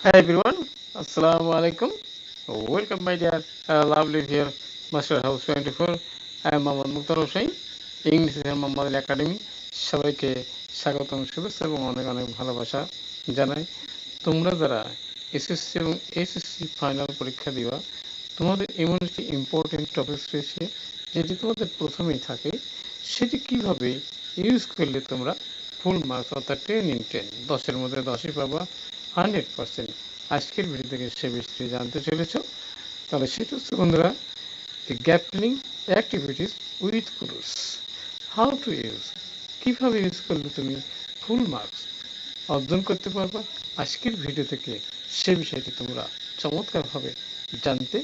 Hi everyone, Assalamu alaikum. Welcome my dear uh, lovely dear Master House 24. I am Mohammad Mukhtar Hossain, English Mohammad academy সবাইকে স্বাগতম শুভেচ্ছা এবং অনেক অনেক ভালোবাসা জানাই তোমরা যারা এসএসসি এবং এসএসসি ফাইনাল পরীক্ষা দিবা তোমাদের এমন একটি ইম্পর্টেন্ট টপিক রয়েছে যেটি তোমাদের প্রথমেই থাকে সেটি কীভাবে ইউজ করলে তোমরা ফুল মার্কস অর্থাৎ টেন ইন টেন দশের মধ্যে দশই পাবা হান্ড্রেড পার্সেন্ট আজকের ভিডিও থেকে সে বিষয়ে জানতে চলেছ। তাহলে সেটা হচ্ছে বন্ধুরা গ্যাপ ফিলিং অ্যাক্টিভিটিস উইথ পুরুষ হাউ টু ইউজ কীভাবে ইউজ করলে তুমি ফুল মার্কস অর্জন করতে পারবা? আজকের ভিডিও থেকে সে বিষয়টি তোমরা চমৎকারভাবে জানতে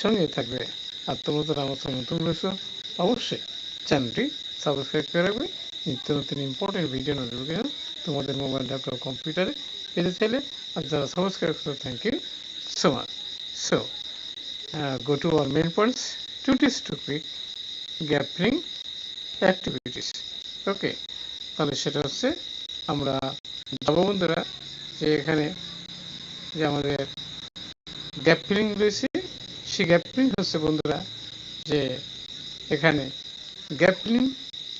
সঙ্গে থাকবে। আর তোমরা যারা আমার সঙ্গে নতুন রয়েছ, অবশ্যই চ্যানেলটি সাবস্ক্রাইব করে রাখবে। নিত্য নতুন ইম্পর্টেন্ট ভিডিও নোটিফিকেশন তোমাদের মোবাইল ল্যাপটপ কম্পিউটারে পেতে চাইলে যারা সাবস্ক্রাইব করো thank you so much so go to our main points two tips to quick gap filling activities okay তাহলে সেটা হচ্ছে আমরা যাব বন্ধুরা, যে এখানে যে আমাদের গ্যাপ ফিলিং রয়েছে, সেই গ্যাপ ফিলিং হচ্ছে বন্ধুরা যে এখানে gap filling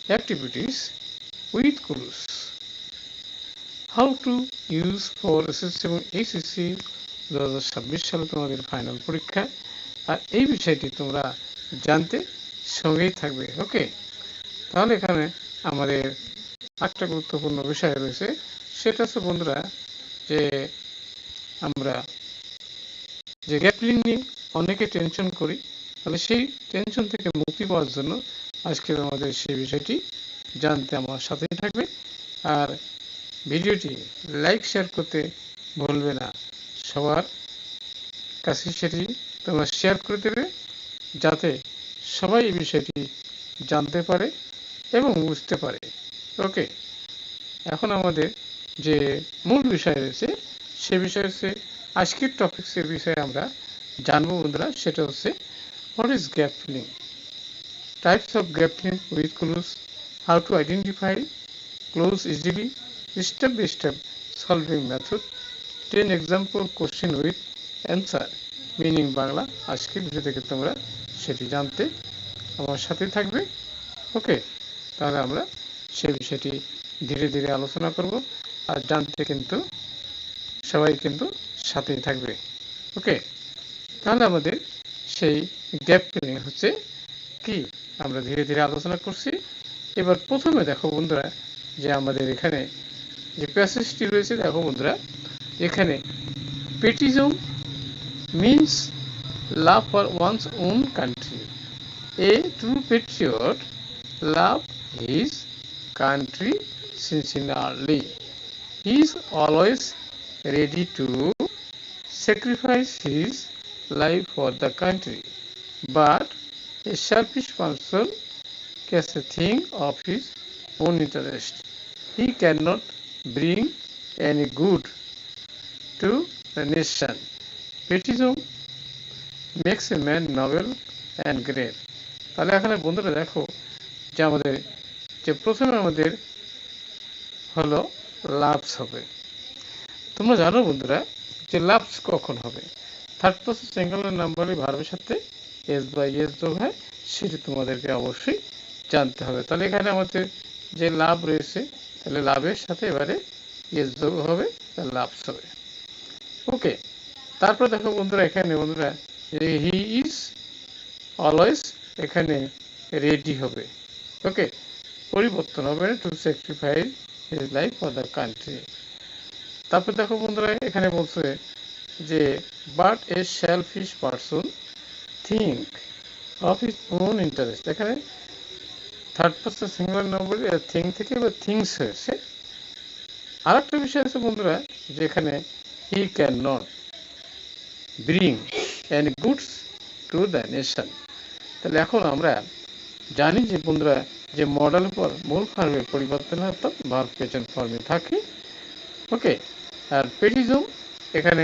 activities with clues how to use for SSC এবং এইচএসসি দু হাজার ছাব্বিশ সালে তোমাদের ফাইনাল পরীক্ষা। আর এই বিষয়টি তোমরা জানতে সঙ্গেই থাকবে ওকে তাহলে এখানে আমাদের একটা গুরুত্বপূর্ণ বিষয় রয়েছে। সেটা হচ্ছে, বন্ধুরা, যে আমরা যে গ্যাপলিং নিয়ে অনেকে টেনশন করি, তাহলে সেই টেনশন থেকে মুক্তি পাওয়ার জন্য আজকে আমাদের সেই বিষয়টি জানতে আমার সাথেই থাকবে। আর ভিডিওটি লাইক, শেয়ার করতে ভুলবে না। সবার কাছে সেটি তোমরা শেয়ার করে দেবে, যাতে সবাই এই বিষয়টি জানতে পারে এবং বুঝতে পারে। ওকে, এখন আমাদের যে মূল বিষয় রয়েছে, সে বিষয় হচ্ছে আজকের টপিক্সের বিষয়ে আমরা জানব বন্ধুরা, সেটা হচ্ছে what is gap filling types of gap filling with cloze how to identify cloze easily step by step solving method. 10 example question with answer. Meaning Bangla আজকের ভিডিও থেকে তোমরা সেটি জানতে আমার সাথে থাকবে। ওকে তাহলে আমরা সেই বিষয়টি ধীরে ধীরে আলোচনা করব আর জানতে কিন্তু, সবাই কিন্তু সাথেই থাকবে। ওকে তাহলে আমাদের সেই গ্যাপ ফিলিং হচ্ছে কি? আমরা ধীরে ধীরে আলোচনা করছি। এবার প্রথমে দেখো বন্ধুরা যে আমাদের এখানে যে প্যাসেজটি রয়েছে দেখো বন্ধুরা এখানে patriotism means love for one's own country a true patriot love his country sincerely he is always ready to sacrifice his life for the country but a selfish person cares a thing of his own interest he cannot bring any good to the nation. Patriotism makes a man noble and great. তাহলে এখানে বন্ধুরা দেখো যে আমাদের, যে প্রথমে আমাদের হলো লাভস হবে তোমরা জানো বন্ধুরা যে লাভস কখন হবে থার্ড পার্সন সিঙ্গেলের নাম্বারে ভার্বের সাথে এস বাই এস যোগ হয়, সেটি তোমাদেরকে অবশ্যই জানতে হবে তাহলে এখানে আমাদের যে লাভ রয়েছে তাহলে লাভের সাথে এবারে এস যোগ হবে তাহলে লাভস হবে। ওকে তারপর দেখো বন্ধুরা এখানে, বন্ধুরা হি ইজ অলওয়েজ এখানে রেডি হবে। ওকে পরিবর্তন হবে to sacrifice his life for the country তারপর দেখো বন্ধুরা, এখানে বলছে যে but a selfish person think of his own interest এখানে third person singular number thing থেকে এবার থিংস হয়েছে। আর একটা বিষয় আছে বন্ধুরা, যেখানে he can not bring any goods to the nation তাহলে এখন আমরা জানি যে বন্ধুরা, যে মডেল পর মূল ফর্মের পরিবর্তন হয়, অর্থাৎ ভার্ব পেছন ফর্মে থাকে। ওকে আর পেটিজম এখানে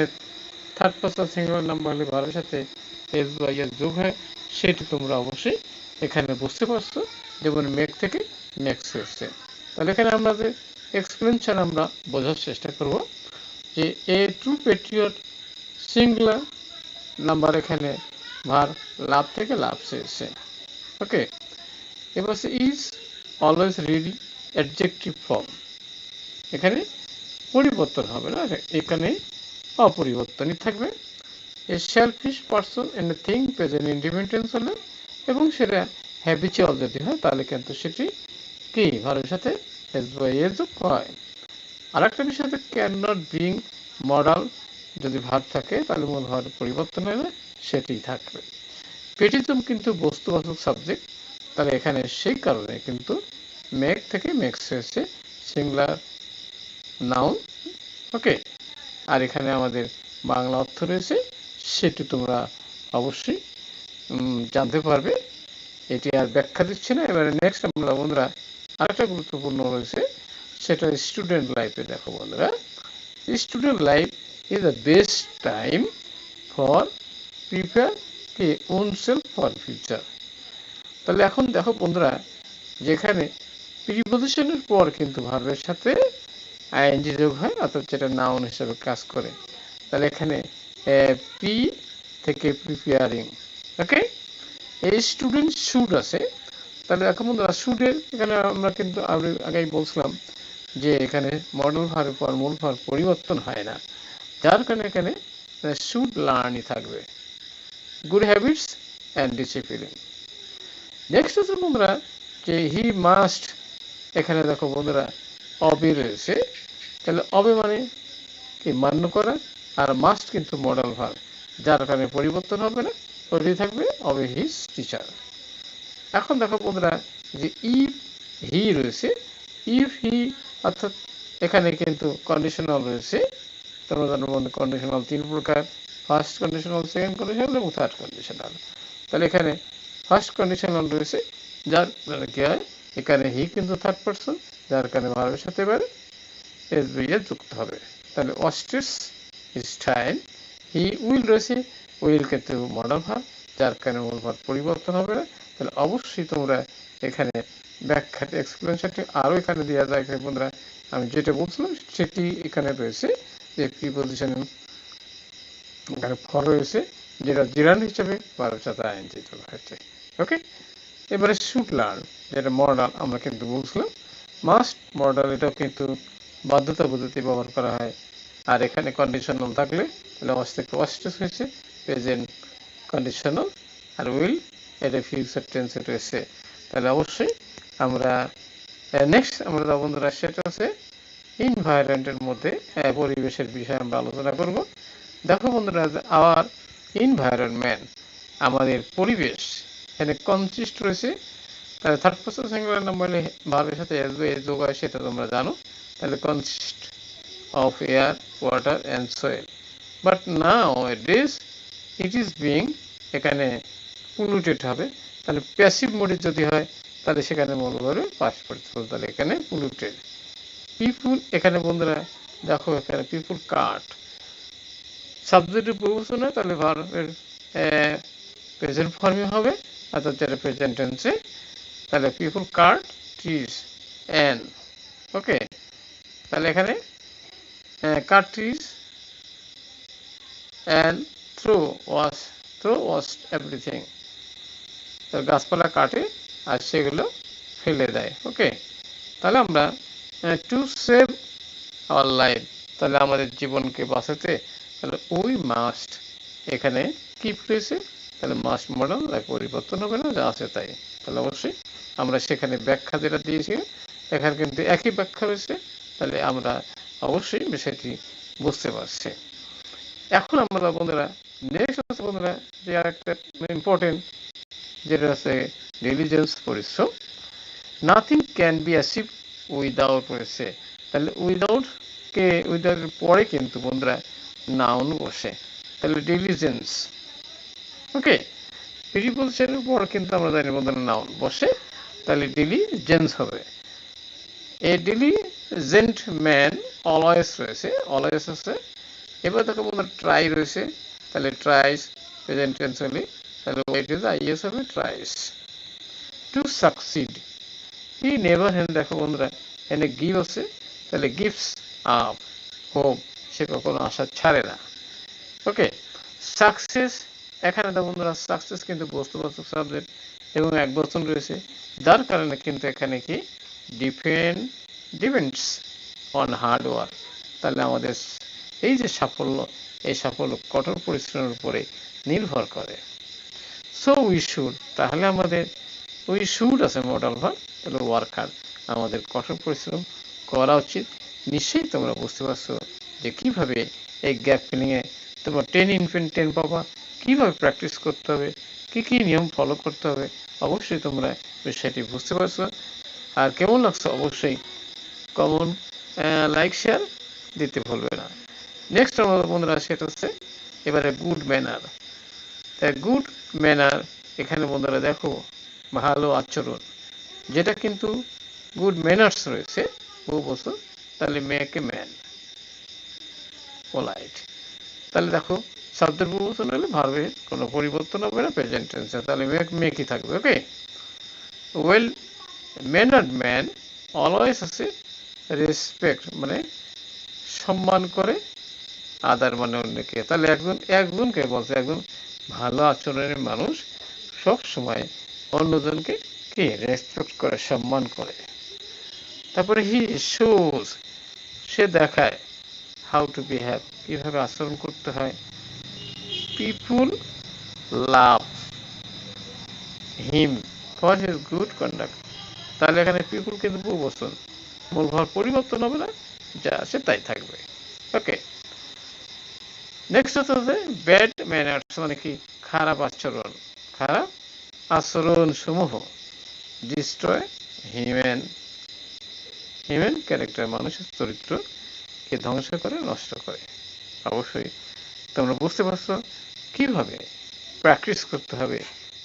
থার্ড পার্সন সিঙ্গুলার নাম্বার হলে ভার্বের সাথে এস বা যোগ হয়, সেটি তোমরা অবশ্যই এখানে বুঝতে পারছ যেমন মেক থেকে নেক্সট হয়েছে। তাহলে এখানে আমরা যে এক্সপ্লেনেশন আমরা বোঝার চেষ্টা করব যে a true patriot singular number এখানে ভার লাভ থেকে লাভ শেষে ওকে এবার is always ready adjective form এখানে পরিবর্তন হবে না, এখানে অপরিবর্তনই থাকবে। A selfish person and thing present independence হলে এবং সেটা হ্যাবিচুয়াল যদি হয়, তাহলে কিন্তু সেটি কি? ভারের সাথে এস বাই এ যুক্ত হয়। আর একটা বিষয় ক্যান নট বিং মডাল যদি ভার থাকে, তাহলে মূল ভার পরিবর্তন হলে সেটি থাকবে। পেটিজম কিন্তু বস্তুবাচক সাবজেক্ট তাহলে এখানে সেই কারণে কিন্তু মেক থেকে মেক্স হয়েছে সিঙ্গুলার নাউন ওকে আর এখানে আমাদের বাংলা অর্থ রয়েছে, সেটি তোমরা অবশ্যই জানতে পারবে। এটি আর ব্যাখ্যা দিচ্ছে না। এবারে নেক্সট আমরা বন্ধুরা আরেকটা গুরুত্বপূর্ণ রয়েছে সেটা স্টুডেন্ট লাইফে দেখো বন্ধুরা। Student life is the best time for prepare কি ওন সেলফ ফর ফিউচার তাহলে এখন দেখো বন্ধুরা, যেখানে প্রিপোজিশনের পর কিন্তু ভার্বের সাথে আইএনজি যোগ হয়, অর্থাৎ যেটা নাউন হিসেবে কাজ করে। তাহলে এখানে পি থেকে প্রিপেয়ারিং ওকে এই স্টুডেন্ট শুড আছে। তাহলে এখন বন্ধুরা শুডের এখানে আমরা কিন্তু আগে, আগেই বলছিলাম যে এখানে মডেল ভার পর মূল ভার পরিবর্তন হয় না। যার কারণে এখানে শুড লার্নই থাকবে। Good habits and discipline next হচ্ছে বন্ধুরা, যে হি মাস্ট এখানে দেখো বন্ধুরা অবে রয়েছে। তাহলে অবে মানে কি? মান্য করা। আর মাস্ট কিন্তু মডেল ভার যার কারণে পরিবর্তন হবে না। ওটি থাকবে অবে হিজ টিচার এখন দেখো বন্ধুরা, যে ইফ হি রয়েছে ইফ হি অর্থাৎ এখানে কিন্তু কন্ডিশনাল রয়েছে, তোমরা জানো বন্ধু কন্ডিশনাল তিন প্রকার ফার্স্ট কন্ডিশনাল সেকেন্ড কন্ডিশনাল এবং থার্ড কন্ডিশনাল তাহলে এখানে ফার্স্ট কন্ডিশনাল রয়েছে, যার দ্বারা কি হয়, এখানে হি কিন্তু থার্ড পার্সন যার কারণে ভার্বের সাথে এবারে এস বি এ যুক্ত হবে। তাহলে অস্ট্রিস ইস টাইম হি উইল রয়েছে উইল কিন্তু মডাল ভার যার কারণে মূল ভার পরিবর্তন হবে। না তাহলে অবশ্যই তোমরা এখানে ব্যাখ্যাটি এক্সপ্লেনেশনটি আরও এখানে দেওয়া যায়। এখানে বন্ধুরা, আমি যেটা বলছিলাম সেটি এখানে রয়েছে, যে প্রিপোজিশন এখানে ফর রয়েছে, যেটা জিরান হিসেবে ভারত সাথে আইনজি তোলা হয়েছে। ওকে এবারে শুট লার্ন যেটা মডাল আমরা কিন্তু বলছিলাম। মাস্ট মডাল এটাও কিন্তু বাধ্যতা পদ্ধতি ব্যবহার করা হয়। আর এখানে কন্ডিশনাল থাকলে, তাহলে অস থেকে অস্টেস হয়েছে। প্রেজেন্ট কন্ডিশনাল আর উইল এটা ফিউচার টেন্সে রয়েছে তাহলে অবশ্যই আমরা নেক্সট আমরা বন্ধুরা, সেটা হচ্ছে ইনভায়রনমেন্টের মধ্যে পরিবেশের বিষয়ে আমরা আলোচনা করব। দেখো বন্ধুরা আওয়ার ইনভায়রনমেন্ট আমাদের পরিবেশ, এখানে কনসিস্ট রয়েছে, তাহলে থার্ড পার্সন সিঙ্গুলার নাম্বার ভাবের সাথে এস বাই যোগ হয়, সেটা তোমরা জানো। তাহলে consist of air water and soil but nowadays it is being এখানে পলুটেড হবে, তাহলে প্যাসিভ মোডে যদি হয়, তাহলে সেখানে মনে করবে পাস পার্টিসিপল তাহলে এখানে পলুটেড পিপুল এখানে বন্ধুরা, দেখো এখানে পিপুল কাট সাবজেক্টের প্রবচন হয় তাহলে ভার্বের প্রেজেন্ট ফর্মে হবে অর্থাৎ যেটা প্রেজেন্ট টেন্সে তাহলে people cut trees an okay তাহলে এখানে cut trees and throw wash throw wash everything তো গাছপালা কাটে আর সেগুলো ফেলে দেয়। ওকে তাহলে আমরা টু সেভ আওয়ার লাইফ তাহলে আমাদের জীবনকে বাঁচাতে, তাহলে উই মাস্ট এখানে কি রয়েছে তাহলে মাস্ট মডেল পরিবর্তন হবে না, যা আছে তাই। তাহলে অবশ্যই আমরা সেখানে ব্যাখ্যা যেটা দিয়েছি, এখানে কিন্তু একই ব্যাখ্যা রয়েছে, তাহলে আমরা অবশ্যই বিষয়টি বুঝতে পারছি। এখন আমরা বন্ধুরা নেক্সট হচ্ছে বন্ধুরা যে আরেকটা ইম্পর্টেন্ট যেটা হচ্ছে ডিলিজেন্স পরিশ্রম। Nothing can be achieve without রয়েছে তাহলে উইদাউট কে উইদাউট পরে কিন্তু বন্ধুরা নাউন বসে। তাহলে ডিলিজেন্স ওকে প্রিপোজিশনের পর কিন্তু আমরা জানি বন্ধুরা নাউন বসে। তাহলে ডিলিজেন্স হবে। এ ডিলিজেন্ট ম্যান অলওয়েজ রয়েছে অলওয়েজ আছে। এবার দেখো বন্ধুরা ট্রাই রয়েছে। তাহলে ট্রাইস প্রেজেন্ট টেন্স হলে তাহলে ওয়েট ইজ আইএস হবে tries to succeed he never hand দেখো বন্ধুরা এনে গিভ আছে, তাহলে গিফটস আপ হোপ সে কখনো আশা ছাড়ে না। ওকে সাকসেস এখানে তো বন্ধুরা সাকসেস কিন্তু বস্তুবাচক সাবজেক্ট এবং এক বচন রয়েছে, যার কারণে কিন্তু এখানে কি? Depend depends on hard work তাহলে আমাদের এই যে সাফল্য এই সাফল্য কঠোর পরিশ্রমের উপরে নির্ভর করে। সো উই শুড তাহলে আমাদের উই শুড আছে মডেল ভার তাহলে ওয়ার্ক হার্ড আমাদের কঠোর পরিশ্রম করা উচিত। নিশ্চয়ই তোমরা বুঝতে পারছ যে কীভাবে এই গ্যাপ ফিলিংয়ে তোমরা টেন ইনফিন টেন পাবা, কীভাবে প্র্যাকটিস করতে হবে, কি কি নিয়ম ফলো করতে হবে, অবশ্যই তোমরা বিষয়টি বুঝতে পারছ। আর কেমন লাগছে অবশ্যই কমন লাইক শেয়ার দিতে ভুলবে না। নেক্সট আমাদের বন্ধুরা সেটা হচ্ছে এবারে গুড ম্যানার তাই গুড ম্যানার এখানে বন্ধুরা দেখো ভালো আচরণ। যেটা কিন্তু গুড ম্যানার্স রয়েছে বহু বছর, তাহলে মেয়েকে ম্যান পোলাইট তাহলে দেখো শব্দের পরিবর্তন হলে ভার্বে কোনো পরিবর্তন হবে না প্রেজেন্ট টেন্সে তাহলে মেক মেকই থাকবে okay well mannered man always আছে রেসপেক্ট মানে সম্মান করে আদার মানে অন্যকে তাহলে একজন একজনকে বলছে, একজন ভালো আচরণের মানুষ সব সময় অন্যজনকে কি? রেসপেক্ট করে, সম্মান করে। তারপরে হি শোজ সে দেখায় হাউ টু বিহেভ কীভাবে আচরণ করতে হয়। People love him for his good conduct তাহলে এখানে পিপুল কিন্তু বহু বচন মূল ভাব পরিবর্তন হবে না, যা আছে তাই থাকবে। ওকে নেক্সট হচ্ছে যে ব্যাড ম্যানার্স মানে কি খারাপ আচরণ খারাপ আচরণ সমূহ ডিস্ট্রয় হিউম্যান হিউম্যান ক্যারেক্টার মানুষের চরিত্রকে ধ্বংস করে নষ্ট করে অবশ্যই তোমরা বুঝতে পারছ কীভাবে প্র্যাকটিস করতে হবে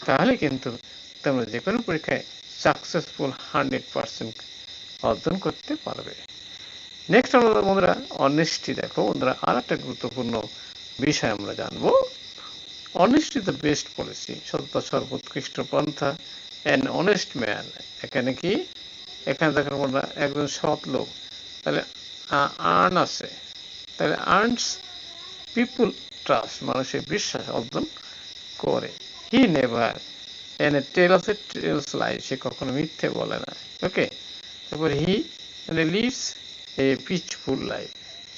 তাহলে কিন্তু তোমরা যে কোনো পরীক্ষায় সাকসেসফুল হান্ড্রেড পার্সেন্ট অর্জন করতে পারবে। নেক্সট আমরা বন্ধুরা অনেস্টি দেখো। বন্ধুরা আর একটা গুরুত্বপূর্ণ বিষয় আমরা জানব। দ্য বেস্ট পলিসি, সত্য, সর্বোৎকৃষ্ট পন্থা অ্যান অনেস্ট ম্যান এখানে কি? এখানে দেখো বন্ধুরা, একজন সৎ লোক। তাহলে আর্ন আছে। তাহলে আর্নস পিপুল ট্রাস্ট মানুষের বিশ্বাস অর্জন করে। He never an tell of a tells lie সে কখনো মিথ্যে বলে না। ওকে তারপর he lives a peaceful life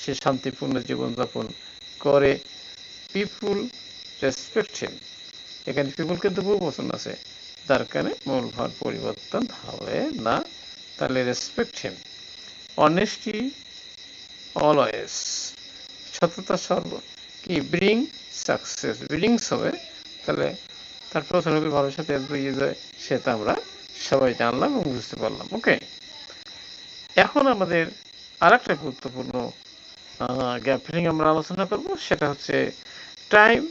সে শান্তিপূর্ণ জীবনযাপন করে। পিপুল রেসপেক্ট হিম এখানে পিপুল কিন্তু বহু পছন্দ আছে। যার কারণে মূল ভার পরিবর্তন হবে না। তাহলে রেসপেক্ট হিম অনেস্টি অলওয়েজ সততা সর্ব। কি? ব্রিং সাকসেস ব্রিংস হবে। তাহলে তার প্রথম হবে ভালোর সাথে যায় সেটা আমরা সবাই জানলাম এবং বুঝতে পারলাম। ওকে এখন আমাদের আর একটা গুরুত্বপূর্ণ গ্যাপ ফিলিং আমরা আলোচনা করব। সেটা হচ্ছে টাইম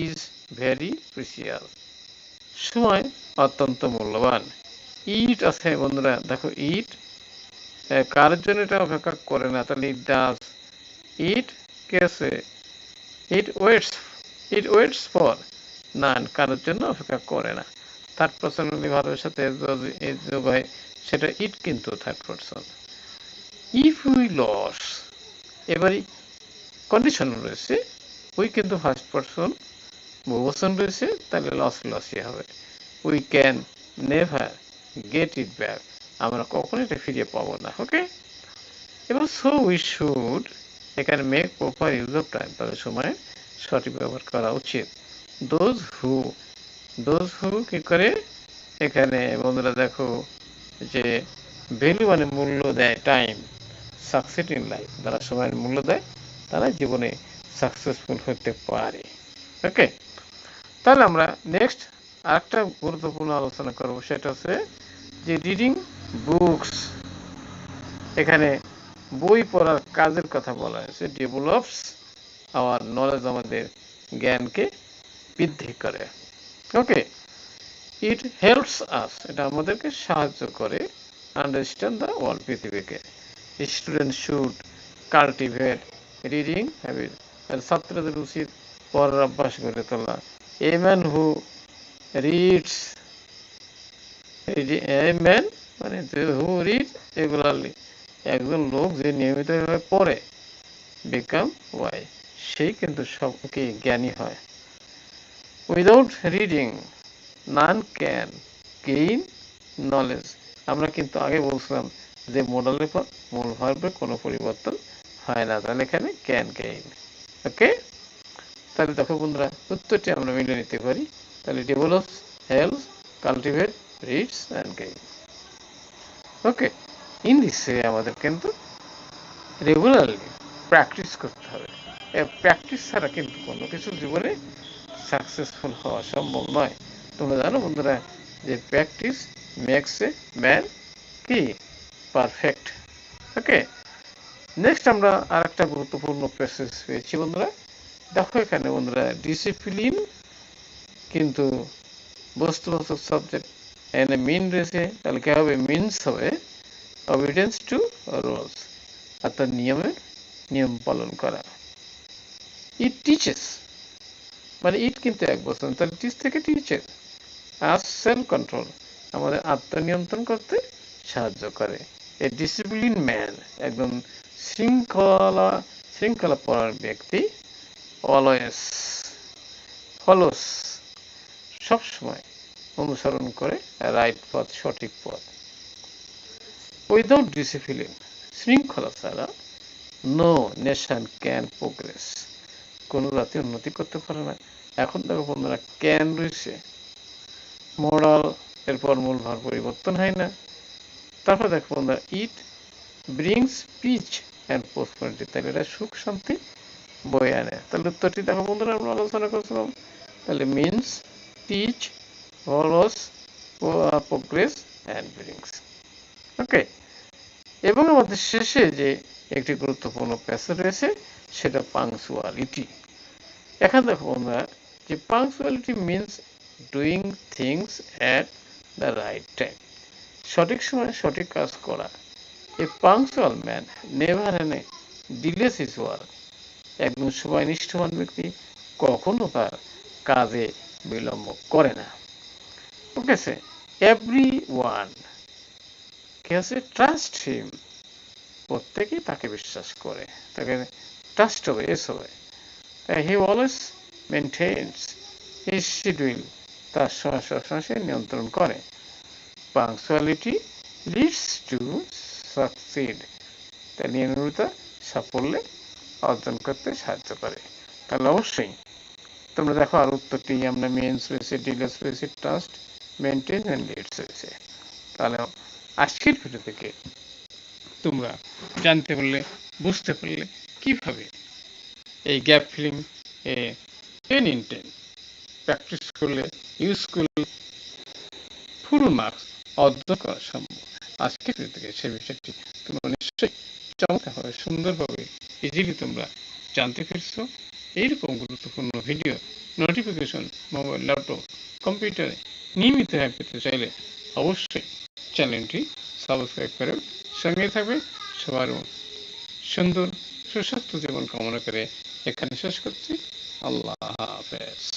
ইজ ভেরি প্রিসিয়াস সময় অত্যন্ত মূল্যবান। ইট আছে বন্ধুরা, দেখো ইট কার জন্য এটা অপেক্ষা করে না? তাহলে ইট ডাস ইট কে আছে it waits it waits for none কারোর জন্য অপেক্ষা করে না? থার্ড পার্সন ভাবের সাথে যোগ হয় সেটা ইট কিন্তু third person if we loss এবারে কন্ডিশন রয়েছে উই কিন্তু ফার্স্ট পার্সন বহুবচন রয়েছে, তাহলে লস লসই হবে। We can never get it back আমরা কখনো এটা ফিরিয়ে পাবো না ওকে এবার সো উই শুড এখানে make proper use of time তাদের সময় সঠিক ব্যবহার করা উচিত। দোজ হু দোজ হু কি করে? এখানে বন্ধুরা দেখো যে ভ্যালু মানে মূল্য দেয় টাইম সাকসেস ইন লাইফ যারা সময়ের মূল্য দেয়, তারা জীবনে সাকসেসফুল হতে পারে। ওকে তাহলে আমরা নেক্সট আরেকটা গুরুত্বপূর্ণ আলোচনা করব, সেটা হচ্ছে যে রিডিং বুকস এখানে বই পড়ার কাজের কথা বলা হয়েছে ডেভেলপস আওয়ার নলেজ আমাদের জ্ঞানকে বৃদ্ধি করে। ওকে ইট হেল্পস আস এটা আমাদেরকে সাহায্য করে আন্ডারস্ট্যান্ড দ্য ওয়ার্ল্ড পৃথিবীকে। Student should cultivate reading habit ছাত্রদের উচিত পড়ার অভ্যাস করে তোলা। এ হু রিডস এ মানে হু রিড রেগুলারলি একজন লোক যে নিয়মিতভাবে পড়ে বিকাম ওয়াই সেই কিন্তু সবকে জ্ঞানী হয়। Without reading none can gain knowledge আমরা কিন্তু আগে বলছিলাম যে মোডালের পর মূল ভার্বের কোনো পরিবর্তন হয় না। তাহলে এখানে ক্যান গেইন ওকে? তাহলে দেখো বন্ধুরা, উত্তরটি আমরা মিলে নিতে পারি। তাহলে develops help cultivate reads and gain okay in this আমাদের কিন্তু রেগুলারলি প্র্যাকটিস করতে হবে। প্র্যাকটিস ছাড়া কিন্তু কোনো কিছু জীবনে সাকসেসফুল হওয়া সম্ভব নয়। তোমরা জানো বন্ধুরা যে প্র্যাকটিস মেক্স এ ম্যান কি? Perfect okay? নেক্সট আমরা আর একটা গুরুত্বপূর্ণ প্যাসেজ পেয়েছি, বন্ধুরা। দেখো এখানে, বন্ধুরা ডিসিপ্লিন কিন্তু বস্তুবাচক সাবজেক্ট এখানে মিন রয়েছে। তাহলে কি হবে? মিনস হবে অবিডেন্স টু রোলস অর্থাৎ নিয়মে নিয়ম পালন করা। ইট টিচেস মানে ইট কিন্তু এক বছর তাহলে টিচ থেকে টিচার আর সেলফ কন্ট্রোল আমাদের আত্মনিয়ন্ত্রণ করতে সাহায্য করে। এ ডিসিপ্লিন ম্যান একদম শৃঙ্খলা শৃঙ্খলা পড়ার ব্যক্তি অলওয়েস ফলোস সবসময় অনুসরণ করে রাইট পথ, সঠিক পথ। উইদাউট ডিসিপ্লিন শৃঙ্খলা ছাড়া নো নেশন ক্যান প্রোগ্রেস কোনো জাতি উন্নতি করতে পারে না। এখন দেখো বন্ধুরা ক্যান রয়েছে। মোরাল এরপর মূল ভার পরিবর্তন হয় না। তারপর দেখো বন্ধুরা it brings peace and prosperity তাহলে এটা সুখ শান্তি বয়ে আনে। তাহলে উত্তরটি দেখো বন্ধুরা, আমরা আলোচনা করছিলাম। তাহলে means teach follows progress and brings okay এবং আমাদের শেষে যে একটি গুরুত্বপূর্ণ প্যাসেজ রয়েছে, সেটা পাংচুয়ালিটি এখানে দেখো বন্ধুরা, যে punctuality means doing things at the right time সঠিক সময়ে সঠিক কাজ করা। এ পাংচুয়াল ম্যান নেভার এনে ডিলেস ইজ ওয়ার্ক একজন সময় নিষ্ঠবান ব্যক্তি কখনো তার কাজে বিলম্ব করে না। ওকে সে এভরি ওয়ান কে আছে ট্রাস্ট হিম প্রত্যেকেই তাকে বিশ্বাস করে, তাকে ট্রাস্ট হবে এস হবে। He always maintains his schedule তার সময় সবসময় সে নিয়ন্ত্রণ করে। পাংচুয়ালিটি লিডস টু সাকসিড তার নিয়মিততা সাফল্যে অর্জন করতে সাহায্য করে। তাহলে অবশ্যই তোমরা দেখো আর উত্তরটি আমরা মেন্স রয়েছে ডিলার্স রয়েছে ট্রাস্ট মেনটেন অ্যান্ড লিডস রয়েছে। তাহলে আজকের ভিডিও থেকে তোমরা জানতে পারলে, বুঝতে পারলে কীভাবে এই gap filling A ten in ten practice করলে ইউজ করলে ফুল মার্কস অর্জন করা সম্ভব। আজকের থেকে সেই বিষয়টি তোমরা নিশ্চয়ই চমৎকারভাবে সুন্দরভাবে ইজিলি তোমরা জানতে পেরেছ। এইরকম গুরুত্বপূর্ণ ভিডিও নোটিফিকেশন মোবাইল ল্যাপটপ কম্পিউটারে নিয়মিতভাবে পেতে চাইলে অবশ্যই চ্যানেলটি সাবস্ক্রাইব করে সঙ্গে থাকবে। সবার সুন্দর, সুস্বাস্থ্য জীবন কামনা করে এখানে শেষ করছি। আল্লাহ হাফেজ।